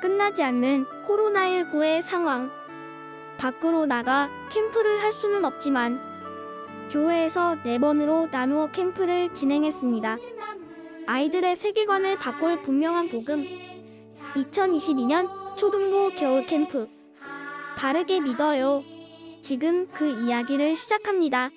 끝나지 않는 코로나19의 상황. 밖으로 나가 캠프를 할 수는 없지만 교회에서 네 번으로 나누어 캠프를 진행했습니다. 아이들의 세계관을 바꿀 분명한 복음. 2022년 초등부 겨울 캠프. 바르게 믿어요. 지금 그 이야기를 시작합니다.